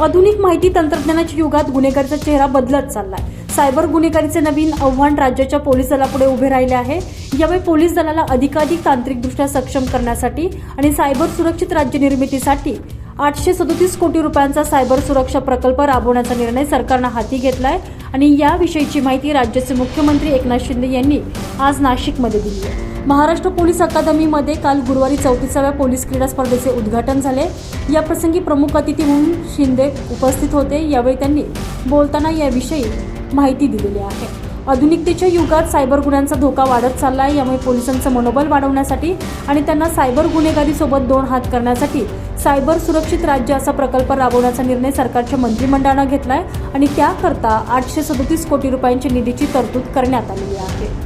आधुनिक माहिती तंत्रज्ञानाच्या युगात गुन्हेगारीचा चेहरा बदलत चाललाय. सायबर गुन्हेगारीचे नवीन आव्हान राज्याच्या पोलीस दलापुढे उभे राहिले आहे. यावेळी पोलीस दलाला अधिकाधिक तांत्रिकदृष्ट्या सक्षम करण्यासाठी आणि सायबर सुरक्षित राज्य निर्मितीसाठी आठशे सदोतीस कोटी रुपयांचा सायबर सुरक्षा प्रकल्प राबवण्याचा निर्णय सरकारनं हाती घेतलाय आणि याविषयीची माहिती राज्याचे मुख्यमंत्री एकनाथ शिंदे यांनी आज नाशिकमध्ये दिली आहे. महाराष्ट्र पोलीस अकादमीमध्ये काल गुरुवारी चौतीसाव्या पोलीस क्रीडा स्पर्धेचे उद्घाटन झाले. या प्रसंगी प्रमुख अतिथी म्हणून शिंदे उपस्थित होते. यावेळी त्यांनी बोलताना याविषयी माहिती दिलेली आहे. आधुनिकतेच्या युगात सायबर गुन्ह्यांचा धोका वाढत चालला आहे यामुळे पोलिसांचं मनोबल वाढवण्यासाठी आणि त्यांना सायबर गुन्हेगारीसोबत दोन हात करण्यासाठी सायबर सुरक्षित राज्य असा प्रकल्प राबवण्याचा निर्णय सरकारच्या मंत्रिमंडळानं आहे आणि त्याकरता आठशे सदोतीस कोटी रुपयांची निधीची तरतूद करण्यात आलेली आहे.